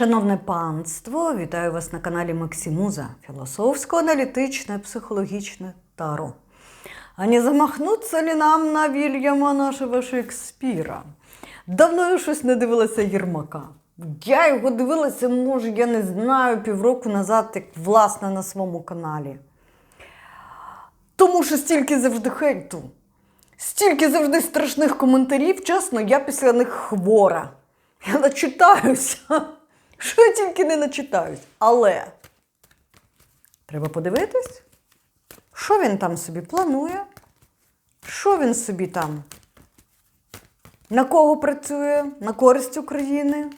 Шановне панство, вітаю вас на каналі Максимуза, філософсько-аналітичне, психологічне таро. А не замахнуться ли нам на Вільяма нашого Шекспіра? Давно я щось не дивилася Єрмака. Я його дивилася, може, я не знаю, півроку назад, як власне на своєму каналі. Тому що стільки завжди хейту, стільки завжди страшних коментарів, чесно, я після них хвора. Я начитаюся. Що я тільки не начитаюсь. Але треба подивитись, що він там собі планує, що він собі там, на кого працює, на користь України.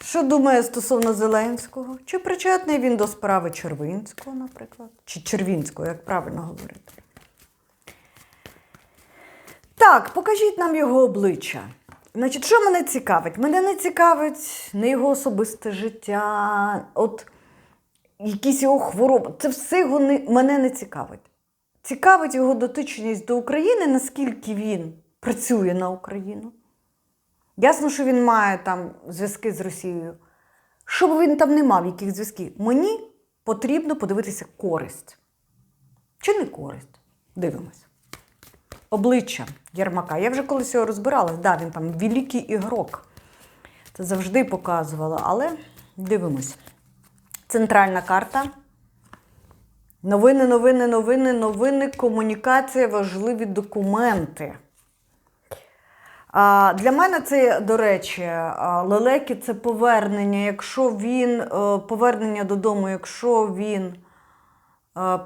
Що думає стосовно Зеленського? Чи причетний він до справи Червинського, наприклад? Чи Червінського, як правильно говорити? Так, покажіть нам його обличчя. Значить, що мене цікавить? Мене не цікавить не його особисте життя, от якісь його хвороби. Це все його не, мене не цікавить. Цікавить його дотичність до України, наскільки він працює на Україну. Ясно, що він має там зв'язки з Росією. Що б він там не мав, яких зв'язків, мені потрібно подивитися користь. Чи не користь? Дивимось. Обличчя Єрмака. Я вже колись його розбирала. Да, він там великий ігрок. Це завжди показувала, але дивимось. Центральна карта. Новини, новини, новини, новини, комунікація, важливі документи. Для мене це, до речі, а, лелеки це повернення, якщо він е, повернення додому, якщо він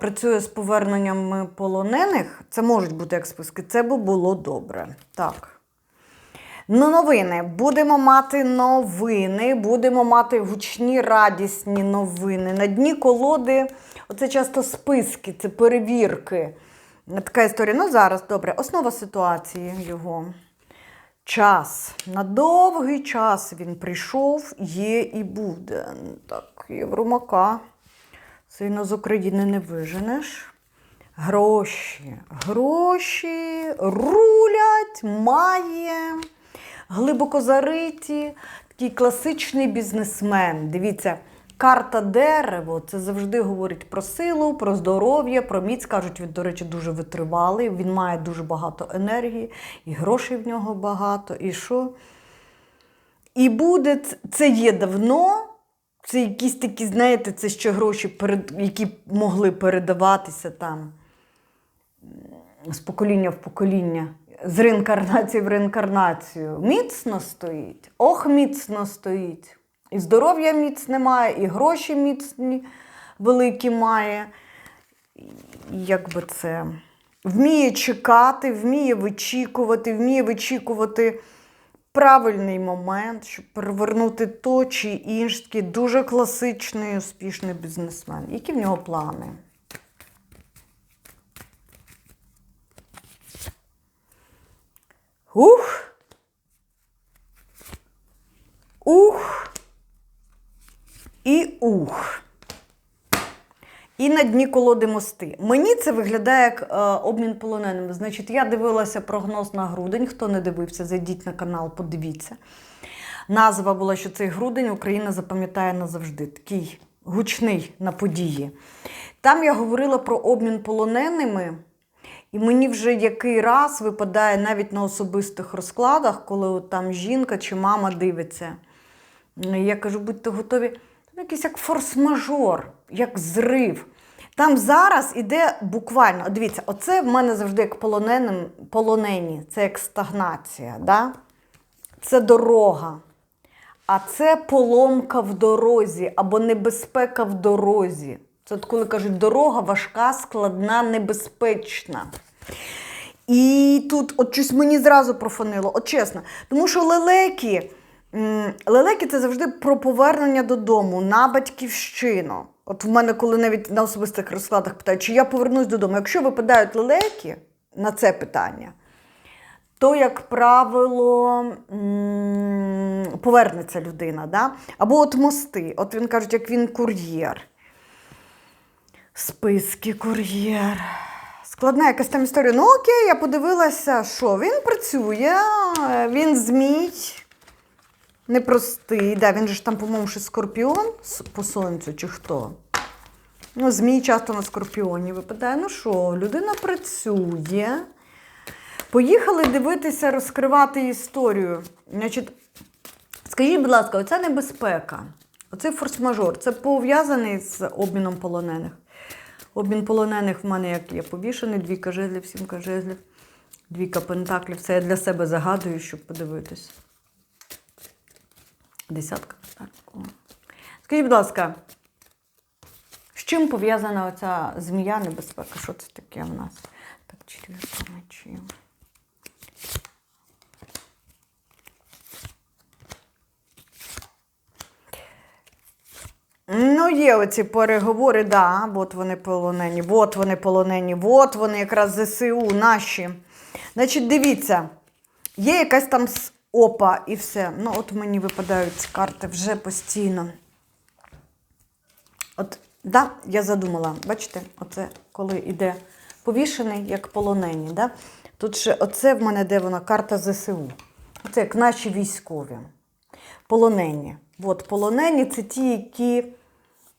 працює з поверненнями полонених, це можуть бути як списки, це би було добре. Так. Ну, новини. Будемо мати новини, будемо мати гучні, радісні новини. На дні колоди, оце часто списки, це перевірки. Така історія. Ну, зараз добре. Основа ситуації його. Час. На довгий час він прийшов, є і буде. Так, Євромака. Сильно з України не виженеш. Гроші. Гроші рулять, має, глибоко зариті. Такий класичний бізнесмен. Дивіться, карта дерево це завжди говорить про силу, про здоров'я, про міць. Кажуть, він, до речі, дуже витривалий. Він має дуже багато енергії, і грошей в нього багато. І що? І буде це є давно. Це якісь такі, знаєте, це ще гроші, які могли передаватися там з покоління в покоління, з реінкарнації в реінкарнацію. Міцно стоїть, ох, міцно стоїть. І здоров'я міцне має, і гроші міцні великі має. Як би це вміє чекати, вміє вичікувати, вміє вичікувати правильний момент, щоб перевернути то чи інше. Такий дуже класичний, успішний бізнесмен. Які в нього плани? Ух! Ух! І ух! І на дні колоди мости. Мені це виглядає як е, обмін полоненими. Значить, я дивилася прогноз на грудень. Хто не дивився, зайдіть на канал, подивіться. Назва була, що цей грудень Україна запам'ятає назавжди. Такий гучний на події. Там я говорила про обмін полоненими. І мені вже який раз випадає навіть на особистих розкладах, коли там жінка чи мама дивиться. Я кажу, будьте готові. Якийсь як форс-мажор, як зрив. Там зараз іде буквально, дивіться, оце в мене завжди як полоненим, полонені, це як стагнація. Да? Це дорога. А це поломка в дорозі або небезпека в дорозі. Це от коли кажуть, дорога важка, складна, небезпечна. І тут от щось мені зразу профанило, от чесно. Тому що лелеки, м, лелеки це завжди про повернення додому на батьківщину. От в мене, коли навіть на особистих розкладах питають, чи я повернусь додому. Якщо випадають лелеки на це питання, то, як правило, повернеться людина. Да? Або от мости. От він кажуть, як він кур'єр. Списки кур'єр. складна якась там історія. Ну окей, я подивилася, що він працює, він змій. Непростий. Да, він же ж там, по-моєму, ще скорпіон по сонцю чи хто. Ну, змій часто на скорпіоні випадає. Ну що, людина працює. Поїхали дивитися, розкривати історію. Значить, скажіть, будь ласка, оця небезпека, оцей форс-мажор, це пов'язаний з обміном полонених. Обмін полонених в мене як є повішений, двійка жезлів, сімка жезлів, двійка пентаклів. Це я для себе загадую, щоб подивитись. Десятка. Скажіть, будь ласка, з чим пов'язана оця змія небезпека? Що це таке в нас? Так, четвірка мечів. Ну, є оці переговори, да, от вони полонені, от вони полонені, от вони якраз ЗСУ наші. Значить, дивіться, є якась там опа і все. Ну, от мені випадають ці карти вже постійно. От, да, я задумала, бачите, оце коли йде повішений, як полонені. Да? Тут ще оце в мене де вона карта ЗСУ. Це як наші військові. Полонені. От полонені це ті, які.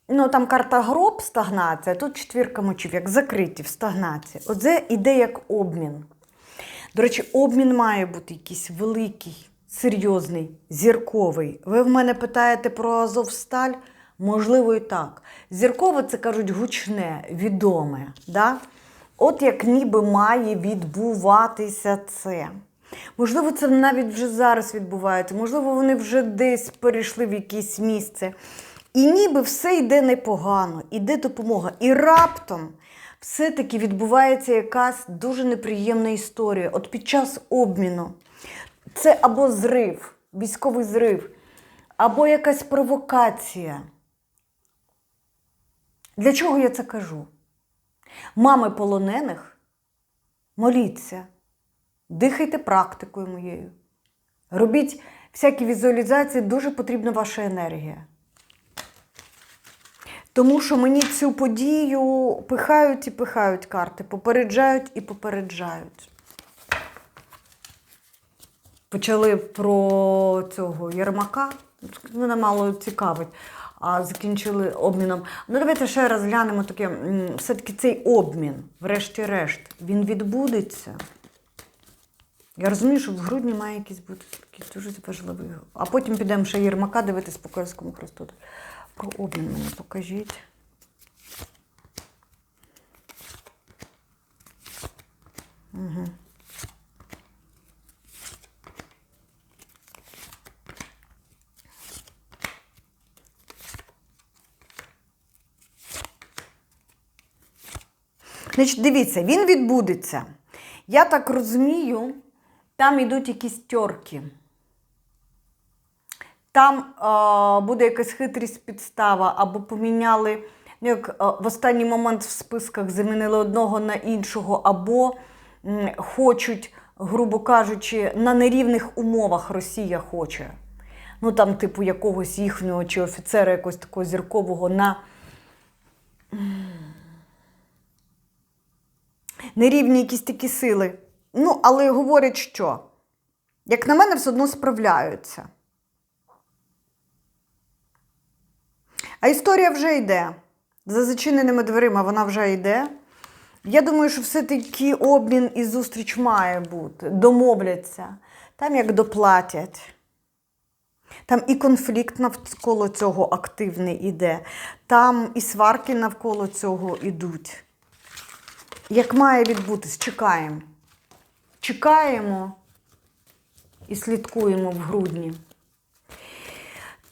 Ну, там карта гроб, стагнація, тут четвірка мочів, як закриті в стагнації. Оце іде як обмін. До речі, обмін має бути якийсь великий, серйозний, зірковий. Ви в мене питаєте про Азовсталь? Можливо, і так. Зіркове це кажуть гучне, відоме. Да? От як ніби має відбуватися це. Можливо, це навіть вже зараз відбувається, можливо, вони вже десь перейшли в якесь місце. І ніби все йде непогано, іде допомога. І раптом все-таки відбувається якась дуже неприємна історія. От під час обміну це або зрив, військовий зрив, або якась провокація. Для чого я це кажу? Мами полонених, моліться, дихайте практикою моєю. Робіть всякі візуалізації, дуже потрібна ваша енергія. Тому що мені цю подію пихають і пихають карти, попереджають і попереджають. Почали про цього Єрмака, мене мало цікавить, а закінчили обміном. Ну, давайте ще раз глянемо таке, все-таки цей обмін, врешті-решт, він відбудеться. Я розумію, що в грудні має якийсь бути такий дуже важливий. А потім підемо ще Єрмака дивитись по Київському Христу. Про обмін мені покажіть. Угу. Значить, дивіться, він відбудеться. Я так розумію, там йдуть якісь тьорки. Там е, буде якась хитрість підстава, або поміняли, ну, як е, в останній момент в списках замінили одного на іншого, або м, хочуть, грубо кажучи, на нерівних умовах Росія хоче. Ну там, типу, якогось їхнього чи офіцера, якогось такого зіркового на нерівні якісь такі сили. Ну, але говорять, що, як на мене, все одно справляються. А історія вже йде. За зачиненими дверима вона вже йде. Я думаю, що все-таки обмін і зустріч має бути. Домовляться. Там як доплатять. Там і конфлікт навколо цього активний іде. Там і сварки навколо цього йдуть. Як має відбутись, чекаємо. Чекаємо і слідкуємо в грудні.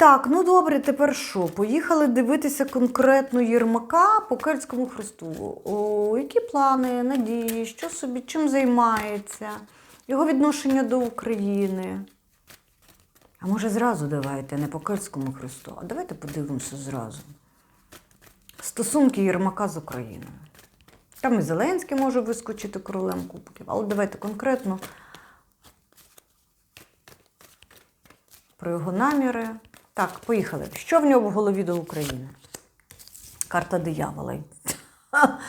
Так, ну добре, тепер що? Поїхали дивитися конкретно Єрмака по Кельтському Христу. О, які плани, надії, що собі, чим займається, його відношення до України. А може зразу давайте, не по Кельтському Христу, а давайте подивимося зразу. Стосунки Єрмака з Україною. Там і Зеленський може вискочити королем кубків, але давайте конкретно про його наміри. Так, поїхали. Що в нього в голові до України? Карта диявола.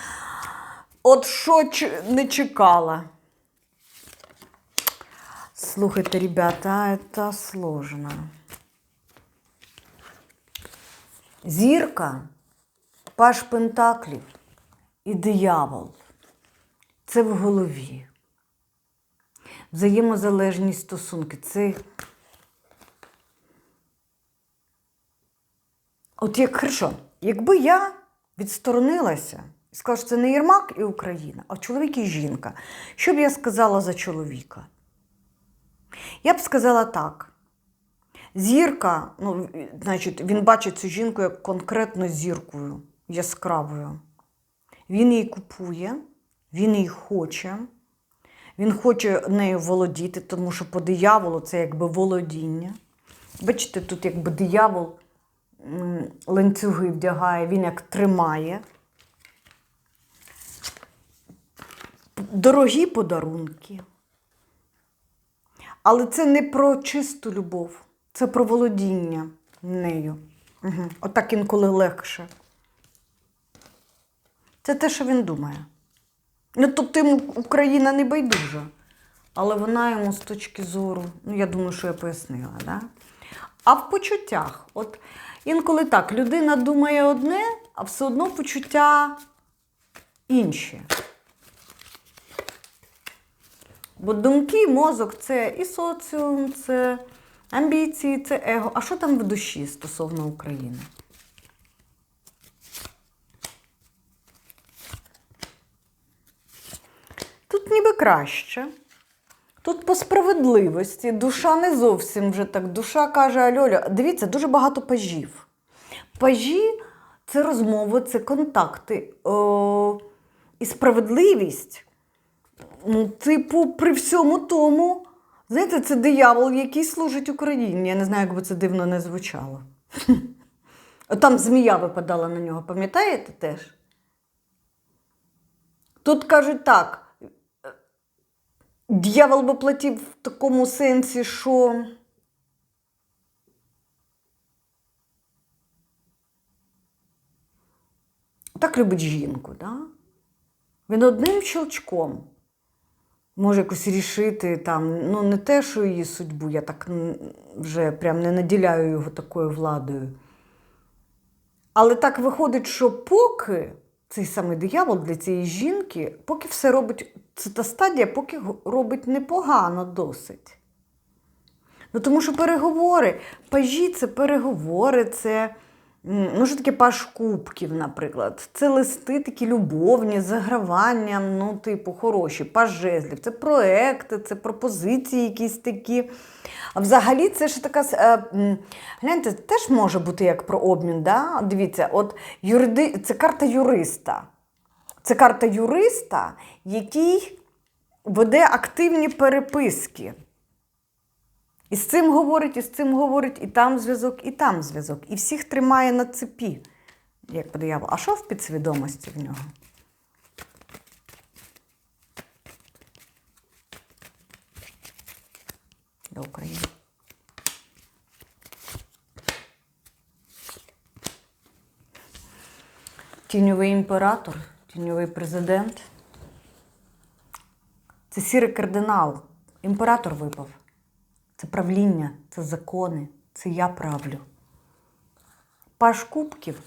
От що не чекала. Слухайте, ребята, это сложно. Зірка, паш Пентаклів і диявол. Це в голові. Взаємозалежні стосунки. Це. От як хорошо, якби я відсторонилася і сказала, що це не Єрмак і Україна, а чоловік і жінка, що б я сказала за чоловіка? Я б сказала так. Зірка, ну, значить, він бачить цю жінку як конкретно зіркою, яскравою. Він її купує, він її хоче, він хоче нею володіти, тому що по дияволу це якби володіння. Бачите, тут якби диявол ланцюги вдягає, він як тримає. Дорогі подарунки. Але це не про чисту любов, це про володіння нею. Угу. Отак інколи легше. Це те, що він думає. Ну, тобто йому Україна не байдужа, але вона йому з точки зору, ну я думаю, що я пояснила, да? А в почуттях, от інколи так, людина думає одне, а все одно почуття інші. Бо думки, мозок це і соціум, це амбіції, це его. А що там в душі стосовно України? Тут ніби краще. Тут по справедливості душа не зовсім вже так. Душа каже Альоля, дивіться, дуже багато пажів. Пажі це розмови, це контакти. О, і справедливість. Ну, типу, при всьому тому, знаєте, це диявол, який служить Україні. Я не знаю, як би це дивно не звучало. Там змія випадала на нього, пам'ятаєте теж? Тут кажуть так. Дьявол би платив в такому сенсі, що. Так любить жінку, да? Він одним щелчком може якось рішити там, ну не те, що її судьбу, я так вже прям не наділяю його такою владою. Але так виходить, що поки цей самий диявол для цієї жінки, поки все робить, це та стадія, поки робить непогано досить. Ну, тому що переговори, пажі це переговори, це ну, що таке паж кубків, наприклад. Це листи такі любовні, з заграванням, ну, типу, хороші, паж жезлів. Це проекти, це пропозиції якісь такі. А взагалі це ж така. Е, гляньте, теж може бути як про обмін. Да? Дивіться, от юриди, це карта юриста. Це карта юриста, який веде активні переписки. І з цим говорить, і з цим говорить, і там зв'язок, і там зв'язок. І всіх тримає на цепі, як по. А що в підсвідомості в нього? До України. Тіньовий імператор, тіньовий президент. Це сірий кардинал. Імператор випав. Це правління, це закони, це я правлю. Паш кубків.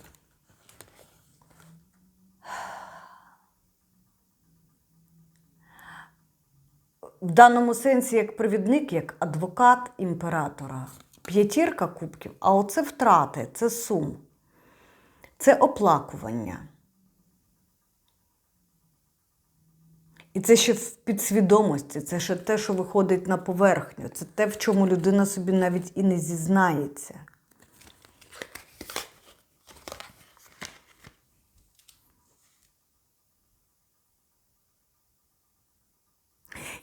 В даному сенсі як провідник, як адвокат імператора. П'ятірка кубків, а оце втрати, це сум, це оплакування. І це ще в підсвідомості, це ще те, що виходить на поверхню, це те, в чому людина собі навіть і не зізнається.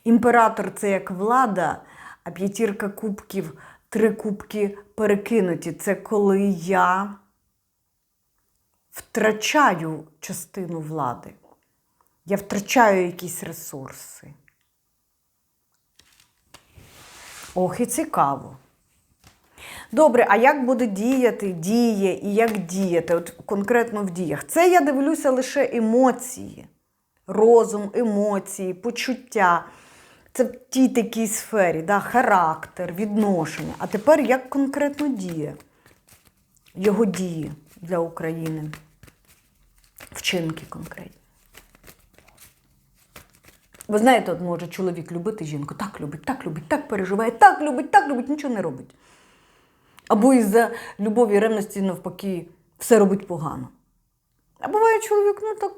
Імператор це як влада, а п'ятірка кубків, три кубки перекинуті. Це коли я втрачаю частину влади. Я втрачаю якісь ресурси. Ох, і цікаво. Добре, а як буде діяти, діє і як діяти? От конкретно в діях. Це я дивлюся лише емоції. розум, емоції, почуття. Це в тій такій сфері, да, характер, відношення. А тепер як конкретно діє його дії для України? Вчинки конкретні. Ви знаєте, от може чоловік любити жінку, так любить, так любить, так переживає, так любить, так любить, нічого не робить. Або із-за любові і ревності, навпаки, все робить погано. А буває чоловік, ну так,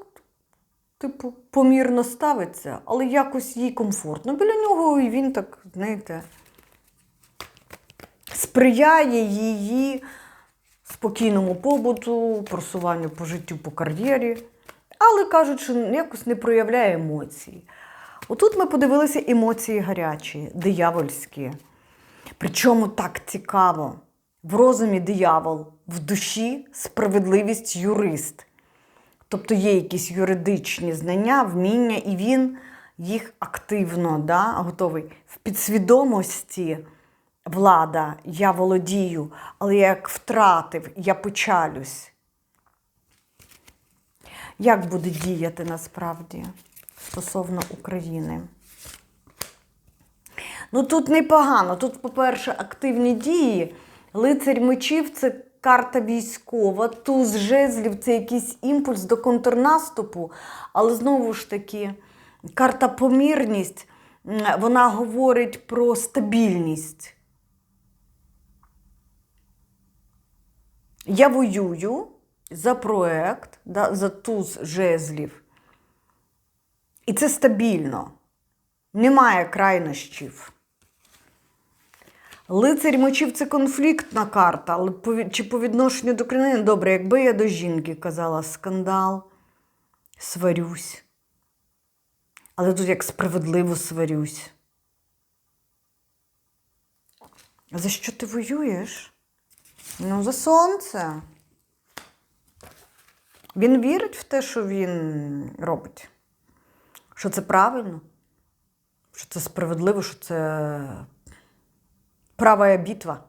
типу, помірно ставиться, але якось їй комфортно. Біля нього і він так, знаєте, сприяє її спокійному побуту, просуванню по життю, по кар'єрі, але кажуть, що якось не проявляє емоцій. Отут ми подивилися емоції гарячі, диявольські. Причому так цікаво. В розумі диявол, в душі справедливість юрист. Тобто є якісь юридичні знання, вміння, і він їх активно да, готовий. В підсвідомості влада, я володію, але як втратив, я печалюсь. Як буде діяти насправді стосовно України? Ну тут непогано. Тут, по-перше, активні дії. Лицарь мечів це карта військова, туз жезлів це якийсь імпульс до контрнаступу, але знову ж таки, карта помірність, вона говорить про стабільність. Я воюю за проект, за туз жезлів. І це стабільно. Немає крайнощів. Лицарь мечів це конфліктна карта, але чи по відношенню до країни добре, якби я до жінки казала скандал, сварюсь. Але тут як справедливо сварюсь. А за що ти воюєш? Ну, за сонце. Він вірить в те, що він робить. Що це правильно, що це справедливо, що це права битва.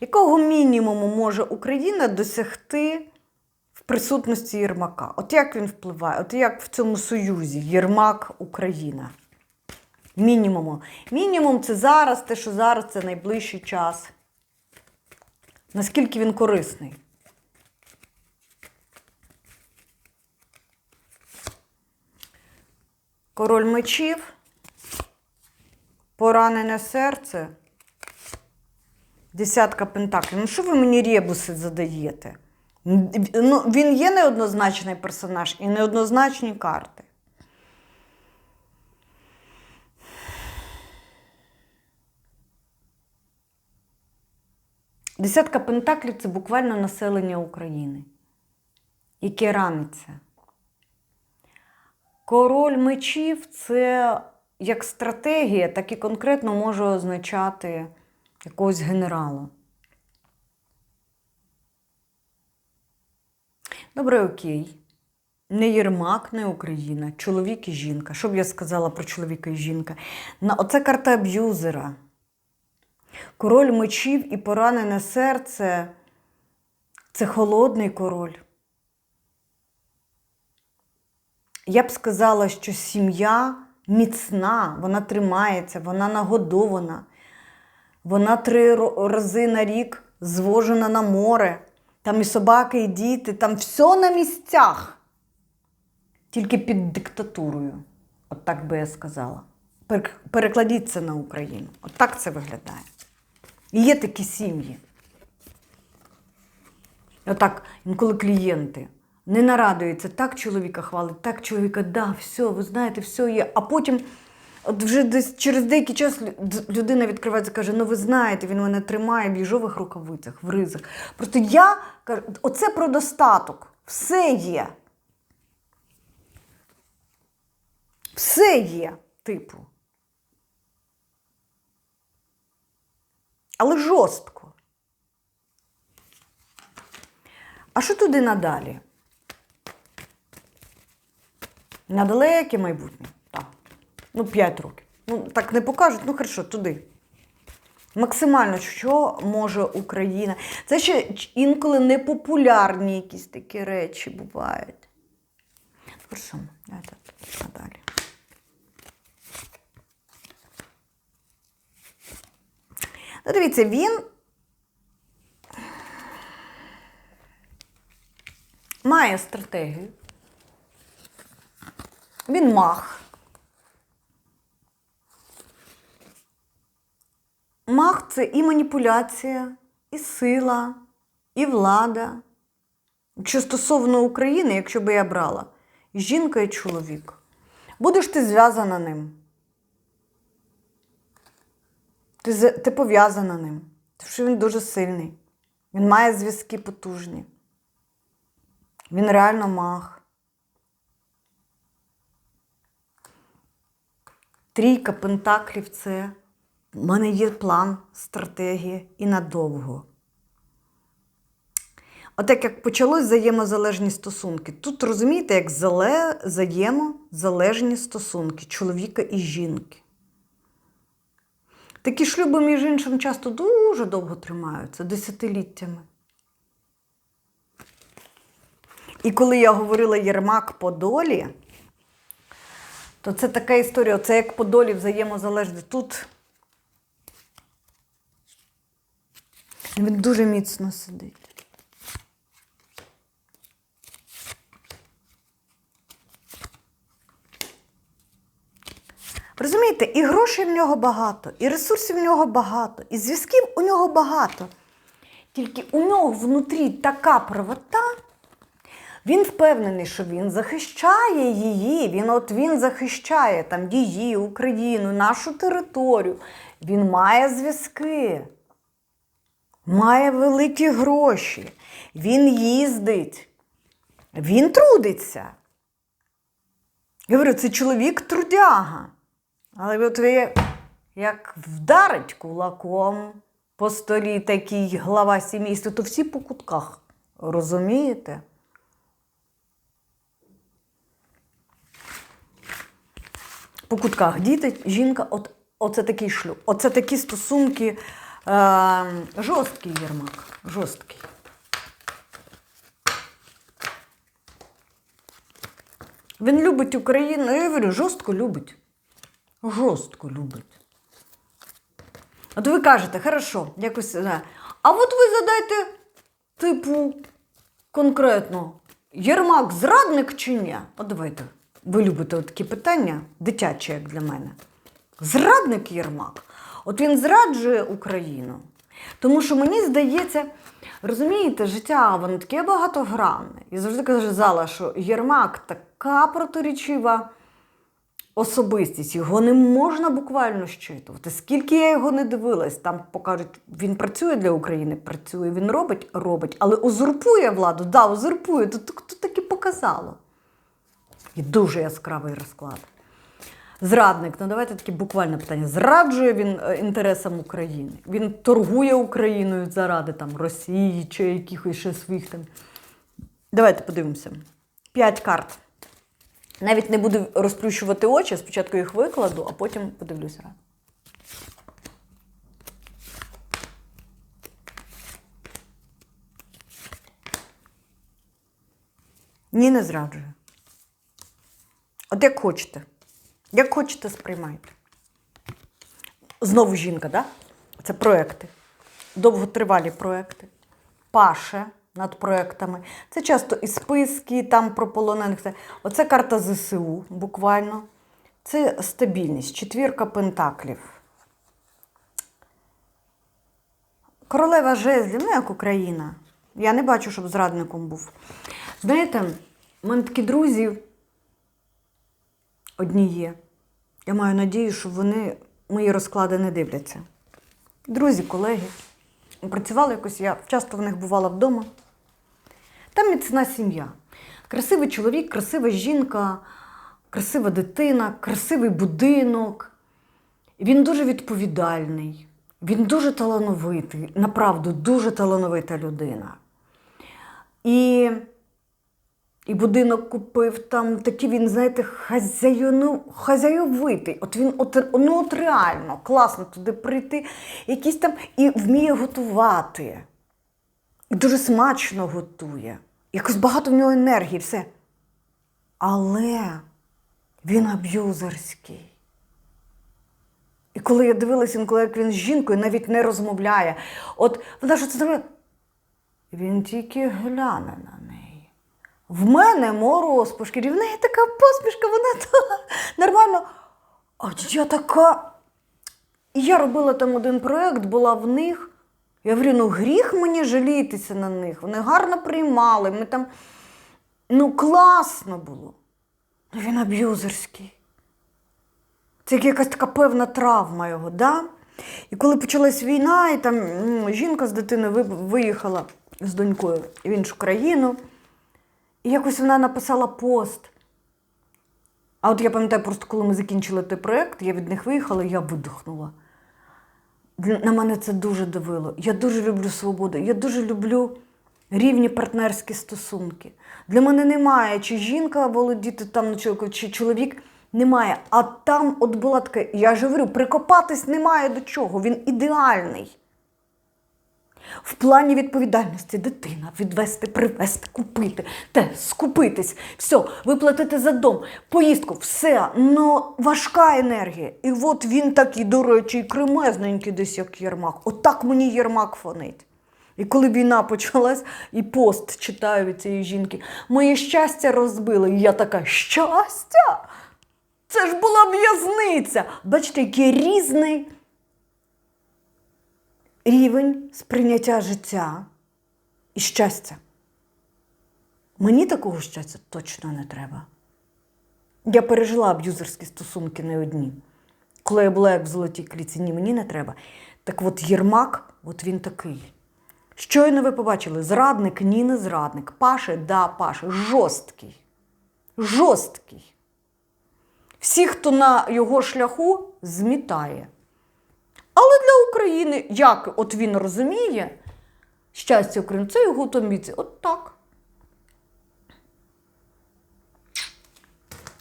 Якого мінімуму може Україна досягти в присутності Єрмака? От як він впливає? От як в цьому союзі Єрмак Україна? Мінімуму. Мінімум це зараз, те, що зараз це найближчий час. Наскільки він корисний? Король мечів, поранене серце, десятка пентаклів. Ну, що ви мені ребуси задаєте? Ну, він є неоднозначний персонаж і неоднозначні карти. Десятка пентаклів це буквально населення України, яке раниться. Король мечів це як стратегія, так і конкретно може означати якогось генерала. Добре, окей. Не Єрмак, не Україна, чоловік і жінка. Що б я сказала про чоловіка і жінка? Оце карта аб'юзера. Король мечів і поранене серце це холодний король. Я б сказала, що сім'я міцна, вона тримається, вона нагодована. Вона три рази на рік звожена на море. Там і собаки, і діти, там все на місцях. Тільки під диктатурою. От так би я сказала. Пер- Перекладіть це на Україну. От так це виглядає. І є такі сім'ї. Отак, інколи клієнти не нарадуються, так чоловіка хвалить, так чоловіка, да, все, ви знаєте, все є. А потім, от вже десь через деякий час людина відкривається каже: ну ви знаєте, він мене тримає в їжових рукавицях, в ризах. Просто я кажу, оце про достаток. Все є. Все є, типу. Але жорстко. А що туди надалі? На далеке майбутнє. Так. Ну, 5 років. Ну, так не покажуть, ну хорошо, туди. Максимально, що може Україна? Це ще інколи непопулярні якісь такі речі бувають. Хорошо, давайте надалі. Ну, дивіться, він має стратегію. Він мах. Мах це і маніпуляція, і сила, і влада. Якщо стосовно України, якщо би я брала, жінка і чоловік, будеш ти зв'язана ним. Ти, ти пов'язана ним. Тому що він дуже сильний. Він має зв'язки потужні. Він реально мах. Трійка пентаклів це в мене є план, стратегія і надовго. Отак як почалось взаємозалежні стосунки. Тут розумієте, як зале... взаємозалежні стосунки чоловіка і жінки. Такі шлюби, між іншим, часто дуже довго тримаються, десятиліттями. І коли я говорила Єрмак по долі, то це така історія, це як по долі взаємозалежні. Тут він дуже міцно сидить. Розумієте, і грошей в нього багато, і ресурсів в нього багато, і зв'язків у нього багато. Тільки у нього внутрі така правота. Він впевнений, що він захищає її. Він от він захищає там її, Україну, нашу територію. Він має зв'язки, має великі гроші. Він їздить, він трудиться. Я говорю, це чоловік трудяга. Але от ви як вдарить кулаком по столі такий глава сімейства, то всі по кутках. Розумієте? По кутках діти, жінка, от, оце такий шлюб. Оце такі стосунки. Е, жорсткий Єрмак. Жорсткий. Він любить Україну. Я говорю, жорстко любить. Жорстко любить. От ви кажете, хорошо, якось. е, А от ви задайте, типу, конкретно, Єрмак зрадник чи ні? От давайте. Ви любите такі питання, дитячі, як для мене. Зрадник Єрмак. От він зраджує Україну. Тому що мені здається, розумієте, життя воно таке багатогранне. І завжди казала, що Єрмак така протирічива особистість, його не можна буквально щитувати. Скільки я його не дивилась, там покажуть, він працює для України, працює, він робить, робить, але узурпує владу, да, узурпує, то, то, то так і показало. І дуже яскравий розклад. Зрадник, ну давайте таке буквальне питання. Зраджує він е, інтересам України. Він торгує Україною заради там Росії чи якихось ще своїх там. Давайте подивимося. П'ять карт. Навіть не буду розплющувати очі, спочатку їх викладу, а потім подивлюся. Ні, не зраджує. От як хочете. Як хочете, сприймайте. Знову жінка, да? Це проекти. Довготривалі проекти. Паше над проектами. Це часто і списки, там про полонених. Оце карта ЗСУ, буквально. Це стабільність, четвірка пентаклів. Королева жезлів, ну як Україна. Я не бачу, щоб зрадником був. Знаєте, в мене такі друзі одні є. Я маю надію, що вони мої розклади не дивляться. Друзі, колеги. Працювала якось, я часто в них бувала вдома. Там міцна сім'я. Красивий чоловік, красива жінка, красива дитина, красивий будинок. Він дуже відповідальний, він дуже талановитий, направду дуже талановита людина. І, і будинок купив там такий він, знаєте, хазяйну, хазяйовитий. От він от, ну, от реально класно туди прийти, якісь там і вміє готувати. І дуже смачно готує. Якось багато в нього енергії, все. Але він аб'юзерський. І коли я дивилася інколи, як він з жінкою навіть не розмовляє. От вона ж це зробила. Він тільки гляне на. В мене мороз по шкірі, в неї така посмішка, вона та нормально. А я така. І я робила там один проєкт, була в них. Я говорю, ну гріх мені жалітися на них. Вони гарно приймали. Ми там. Ну, класно було. Ну, Він аб'юзерський. Це як якась така певна травма його, да? І коли почалась війна, і там м, жінка з дитиною виїхала з донькою в іншу країну, і якось вона написала пост. А от я пам'ятаю, просто коли ми закінчили той проєкт, я від них виїхала, і я видихнула. На мене це дуже давило. Я дуже люблю свободу. Я дуже люблю рівні партнерські стосунки. Для мене немає, чи жінка володіти там чоловіка, чи чоловік немає. А там от була така, я ж говорю, прикопатись немає до чого. Він ідеальний. В плані відповідальності дитина відвести, привезти, купити, те, скупитись, все, виплатити за дом, поїздку, все, но важка енергія. І от він такий, до речі, і кремезненький десь як Єрмак. Отак мені Єрмак фонить. І коли війна почалась, і пост читаю від цієї жінки, моє щастя розбило. І я така, щастя? Це ж була в'язниця. Бачите, який різний рівень сприйняття життя і щастя. Мені такого щастя точно не треба. Я пережила аб'юзерські стосунки не одні. Коли я була як в золотій кліці, ні, мені не треба. Так от Єрмак, от він такий. Щойно ви побачили, зрадник, ні, не зрадник. Паше, да, Паше, жорсткий. Жорсткий. Всі, хто на його шляху, змітає. Але для України, як от він розуміє, щастя України, це його томіці. От так.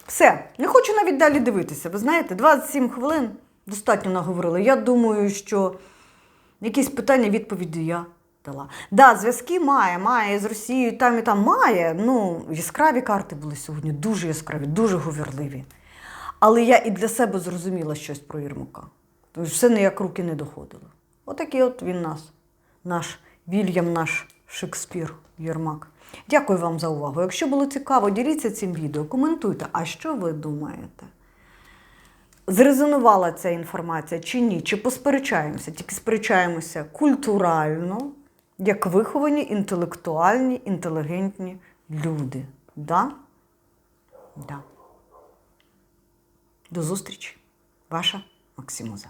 Все, не хочу навіть далі дивитися. Ви знаєте, 27 хвилин достатньо наговорили. Я думаю, що якісь питання, відповіді я дала. Да, зв'язки має, має з Росією, там і там має. Ну, яскраві карти були сьогодні, дуже яскраві, дуже говірливі. Але я і для себе зрозуміла щось про Єрмака. Тому що все ніяк руки не доходило. Отакий от він нас, наш Вільям, наш Шекспір Єрмак. Дякую вам за увагу. Якщо було цікаво, діліться цим відео, коментуйте. А що ви думаєте? Зрезонувала ця інформація чи ні? Чи посперечаємося? Тільки сперечаємося культурально, як виховані, інтелектуальні, інтелігентні люди. Да? Да. До зустрічі, ваша Максимуза.